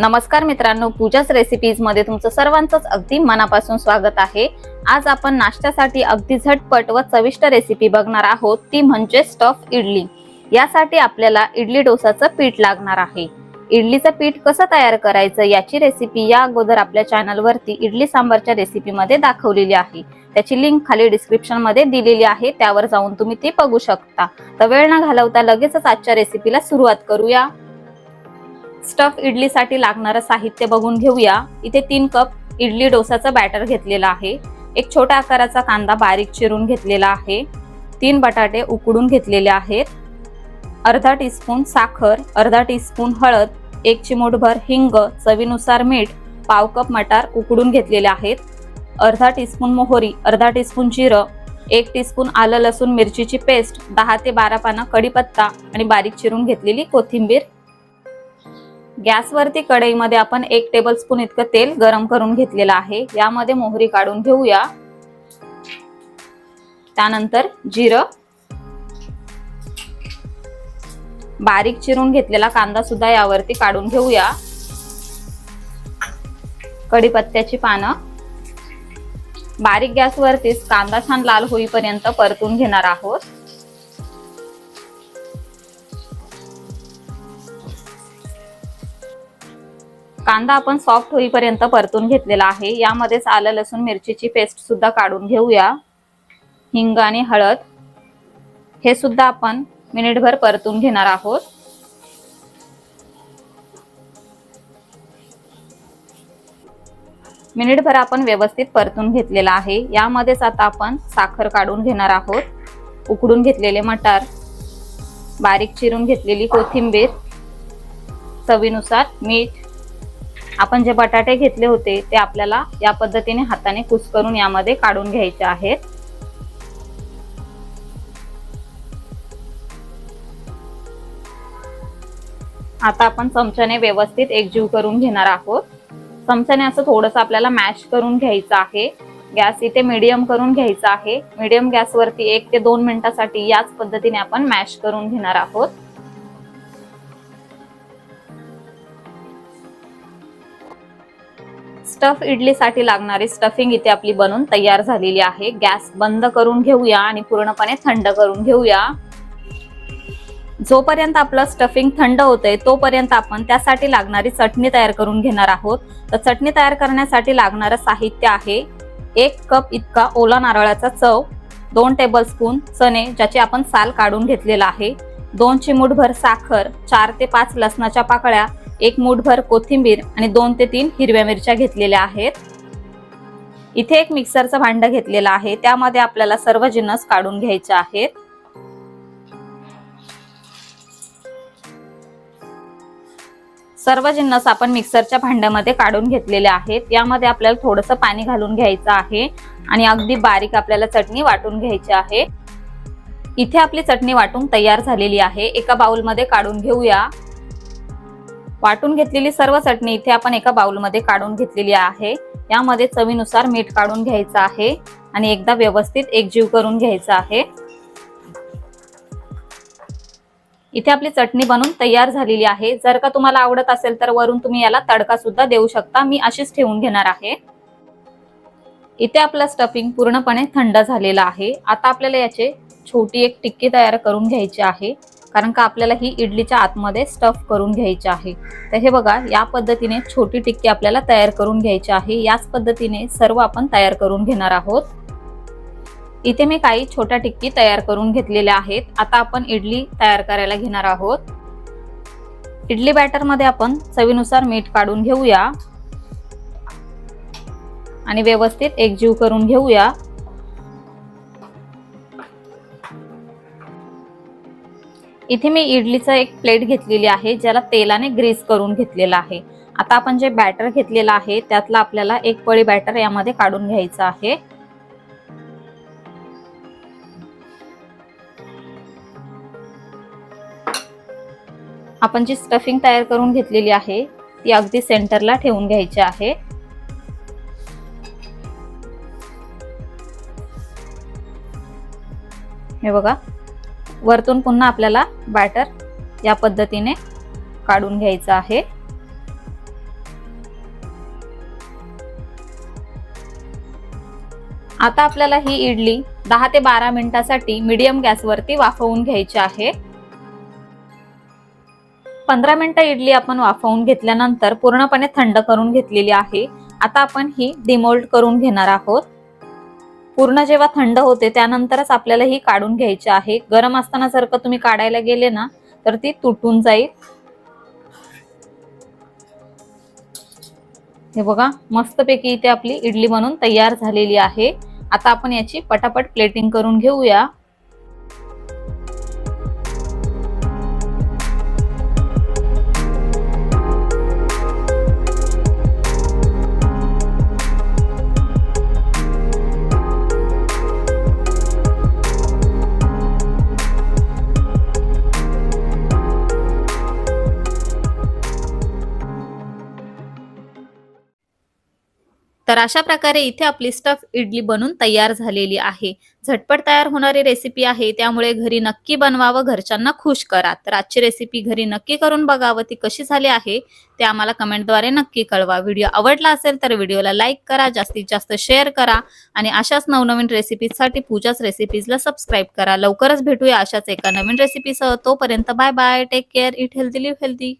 नमस्कार मित्रांनो पूजाच रेसिपीजमध्ये तुमचं सर्वांचंच अगदी मनापासून स्वागत आहे. आज आपण नाश्त्यासाठी अगदी झटपट व चविष्ट रेसिपी बघणार आहोत ती म्हणजे स्टफ इडली. यासाठी आपल्याला इडली डोसाचं पीठ लागणार आहे. इडलीचं पीठ कसं तयार करायचं याची रेसिपी या अगोदर आपल्या चॅनलवरती इडली सांबारच्या रेसिपीमध्ये दाखवलेली आहे. त्याची लिंक खाली डिस्क्रिप्शनमध्ये दिलेली आहे त्यावर जाऊन तुम्ही ती बघू शकता. तर वेळ न घालवता लगेचच आजच्या रेसिपीला सुरुवात करूया. स्टफ इडलीसाठी लागणारं साहित्य बघून घेऊया. इथे तीन कप इडली डोसाचं बॅटर घेतलेलं आहे. एक छोट्या आकाराचा कांदा बारीक चिरून घेतलेला आहे. तीन बटाटे उकडून घेतलेले आहेत. अर्धा टीस्पून साखर अर्धा टीस्पून हळद एक चिमूटभर हिंग चवीनुसार मीठ पाव कप मटार उकडून घेतलेले आहेत. अर्धा टीस्पून मोहरी अर्धा टीस्पून जिरं एक टीस्पून आलं लसूण मिरचीची पेस्ट दहा ते बारा पानं कढीपत्ता आणि बारीक चिरून घेतलेली कोथिंबीर गॅसवरती कढईमध्ये आपण एक टेबल स्पून इतकं तेल गरम करून घेतलेलं आहे. यामध्ये मोहरी काढून घेऊया. त्यानंतर जिरं. बारीक चिरून घेतलेला कांदा सुद्धा यावरती काढून घेऊया. कढीपत्त्याची पानं. बारीक गॅसवरतीच कांदा छान लाल होईपर्यंत परतून घेणार आहोत. कांदा आपण सॉफ्ट होईपर्यंत परतून घेतलेला आहे. यामध्येच आलं लसूण मिरचीची पेस्ट सुद्धा काढून घेऊया. हिंग आणि हळद. हे सुद्धा आपण मिनिटभर परतून घेणार आहोत. मिनिटभर आपण व्यवस्थित परतून घेतलेला आहे. यामध्येच आता आपण साखर काढून घेणार आहोत. उकडून घेतलेले मटार. बारीक चिरून घेतलेली कोथिंबीर. चवीनुसार मीठ. आपण जे बटाटे घेतले होते ते आपल्याला या पद्धतीने हाताने कुस्करून यामध्ये काढून घ्यायचे आहेत. आता आपण चमच्याने व्यवस्थित एकजीव करून घेणार आहोत. चमच्याने असं थोडस आपल्याला मॅश करून घ्यायचं आहे. गॅस इथे मीडियम करून घ्यायचा आहे. मीडियम गॅसवरती एक ते दोन मिनिटासाठी याच पद्धतीने आपण मॅश करून घेणार आहोत. स्टफ इडलीसाठी लागणारी स्टफिंग इथे आपली बनून तयार झालेली आहे. गॅस बंद करून घेऊया आणि पूर्णपणे थंड करून घेऊया. जोपर्यंत आपलं स्टफिंग थंड होतंय तोपर्यंत आपण त्यासाठी लागणारी चटणी तयार करून घेणार आहोत. तर चटणी तयार करण्यासाठी लागणारं साहित्य आहे एक कप इतका ओला नारळाचा चव दोन टेबलस्पून चणे ज्याची आपण साल काढून घेतलेला आहे दोन चिमूटभर साखर चार ते पाच लसणाच्या पाकळ्या एक मूठभर कोथिंबीर आणि दोन ते तीन हिरव्या मिरच्या घेतलेल्या आहेत. इथे एक मिक्सरचं भांड घेतलेलं आहे. त्यामध्ये आपल्याला सर्व जिन्नस काढून घ्यायचे आहेत. सर्व जिन्नस आपण मिक्सरच्या भांड्यामध्ये काढून घेतलेले आहेत. यामध्ये आपल्याला थोडंसं पाणी घालून घ्यायचं आहे आणि अगदी बारीक आपल्याला चटणी वाटून घ्यायची आहे. इथे आपली चटणी वाटून तयार झालेली आहे. एका बाउलमध्ये काढून घेऊया. वाटून घेतलेली सर्व चटणी इथे आपण एका बाउलमध्ये काढून घेतलेली आहे. यामध्ये चवीनुसार मीठ काढून घ्यायचं आहे आणि एकदा व्यवस्थित एकजीव करून घ्यायचं आहे. इथे आपली चटणी बनून तयार झालेली आहे. जर का तुम्हाला आवडत असेल तर वरून तुम्ही याला तडका सुद्धा देऊ शकता. मी अशीच ठेवून घेणार आहे. इथे आपलं स्टफिंग पूर्णपणे थंड झालेला आहे. आता आपल्याला याचे छोटी एक टिक्की तयार करून घ्यायची आहे. कारण का आपल्याला ही इडलीच्या आतमध्ये स्टफ करून घ्यायची आहे. तर हे बघा या पद्धतीने छोटी टिक्की आपल्याला तयार करून घ्यायची आहे. याच पद्धतीने सर्व आपण तयार करून घेणार आहोत. इथे मी काही छोट्या टिक्की तयार करून घेतलेल्या आहेत. आता आपण इडली तयार करायला घेणार आहोत. इडली बॅटरमध्ये आपण चवीनुसार मीठ काढून घेऊया. आणि व्यवस्थित एकजीव करून घेऊया. इथे मी इडलीचा एक प्लेट घेतलेली आहे ज्याला तेलाने ग्रीस करून घेतलेला आहे. आता आपण जे बॅटर घेतलेलं आहे त्यातला आपल्याला एक पळी बॅटर यामध्ये काढून घ्यायचं आहे. आपण जी स्टफिंग तयार करून घेतलेली आहे ती अगदी सेंटरला ठेवून घ्यायची आहे. हे बघा वरतून पुन्हा आपल्याला बॅटर या पद्धतीने काढून घ्यायचं आहे. आता आपल्याला ही इडली दहा ते बारा मिनिटासाठी मीडियम गॅसवरती वाफवून घ्यायची आहे. पंधरा मिनिटं इडली आपण वाफवून घेतल्यानंतर पूर्णपणे थंड करून घेतलेली आहे. आता आपण ही डिमोल्ड करून घेणार आहोत. पूर्ण जेव्हा थंड होते त्यानंतरच आपल्याला ही काढून घ्यायची आहे. गरम असताना जर का तुम्ही काढायला गेले ना तर ती तुटून जाईल. हे बघा मस्तपैकी इथे आपली इडली बनून तयार झालेली आहे. आता आपण याची पटापट प्लेटिंग करून घेऊया. तर अशा प्रकारे इथे आपली स्टफ इडली बनून तयार झालेली आहे. झटपट तयार होणारी रेसिपी आहे त्यामुळे घरी नक्की बनवावं घरच्यांना खुश करा. तर आजची रेसिपी घरी नक्की करून बघावं ती कशी झाली आहे ते आम्हाला कमेंटद्वारे नक्की कळवा. व्हिडिओ आवडला असेल तर व्हिडिओला लाईक करा जास्तीत जास्त शेअर करा आणि अशाच नवनवीन रेसिपीजसाठी पूजाच रेसिपीजला सबस्क्राईब करा. लवकरच भेटूया अशाच एका नवीन रेसिपीसह तोपर्यंत bye bye take care eat healthy live healthy